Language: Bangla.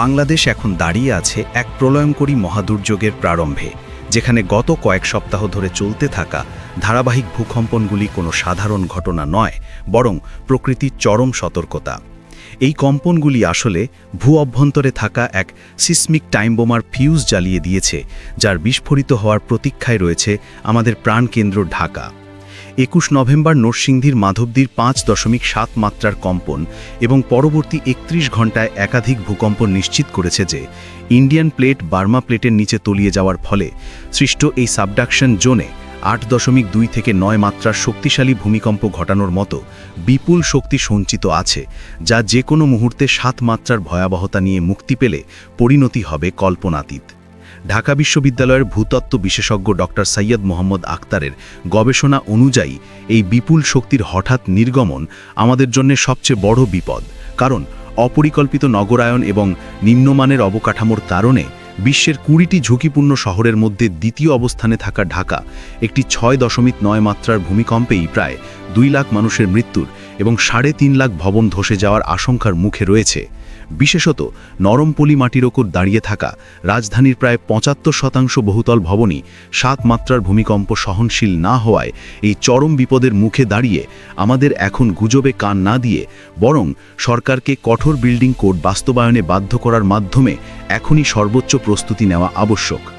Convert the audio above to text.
বাংলাদেশ এখন দাঁড়িয়ে আছে এক প্রলয়ঙ্করী মহাদুর্যোগের প্রারম্ভে, যেখানে গত কয়েক সপ্তাহ ধরে চলতে থাকা ধারাবাহিক ভূকম্পনগুলি কোনো সাধারণ ঘটনা নয়, বরং প্রকৃতির চরম সতর্কতা। এই কম্পনগুলি আসলে ভূ অভ্যন্তরে থাকা এক সিসমিক টাইম বোমার ফিউজ জ্বালিয়ে দিয়েছে, যার বিস্ফোরিত হওয়ার প্রতীক্ষায় রয়েছে আমাদের প্রাণকেন্দ্র ঢাকা। একুশ নভেম্বর নরসিংদীর মাধবদীর পাঁচ দশমিক সাত মাত্রার কম্পন এবং পরবর্তী একত্রিশ ঘন্টায় একাধিক ভূকম্প নিশ্চিত করেছে যে ইন্ডিয়ান প্লেট বার্মা প্লেটের নিচে তলিয়ে যাওয়ার ফলে সৃষ্ট এই সাবডাকশন জোনে আট দশমিক দুই থেকে নয় মাত্রার শক্তিশালী ভূমিকম্প ঘটানোর মতো বিপুল শক্তি সঞ্চিত আছে, যা যে কোনো মুহূর্তে সাত মাত্রার ভয়াবহতা নিয়ে মুক্তি পেলে পরিণতি হবে কল্পনাতীত। ঢাকা বিশ্ববিদ্যালয়ের ভূতত্ত্ব বিশেষজ্ঞ ডক্টর সৈয়দ মোহাম্মদ আক্তারের গবেষণা অনুযায়ী, এই বিপুল শক্তির হঠাৎ নির্গমন আমাদের জন্য সবচেয়ে বড় বিপদ। কারণ, অপরিকল্পিত নগরায়ন এবং নিম্নমানের অবকাঠামোর কারণে বিশ্বের কুড়িটি ঝুঁকিপূর্ণ শহরের মধ্যে দ্বিতীয় অবস্থানে থাকা ঢাকা একটি ছয় দশমিক নয় মাত্রার ভূমিকম্পেই প্রায় দুই লাখ মানুষের মৃত্যুর এবং সাড়ে তিন লাখ ভবন ধসে যাওয়ার আশঙ্কার মুখে রয়েছে। বিশেষত নরমপলি মাটির ওপর দাঁড়িয়ে থাকা রাজধানীর প্রায় পঁচাত্তর শতাংশ বহুতল ভবনই সাত মাত্রার ভূমিকম্প সহনশীল না হওয়ায় এই চরম বিপদের মুখে দাঁড়িয়ে আমাদের এখন গুজবে কান না দিয়ে বরং সরকারকে কঠোর বিল্ডিং কোড বাস্তবায়নে বাধ্য করার মাধ্যমে এখনই সর্বোচ্চ প্রস্তুতি নেওয়া আবশ্যক।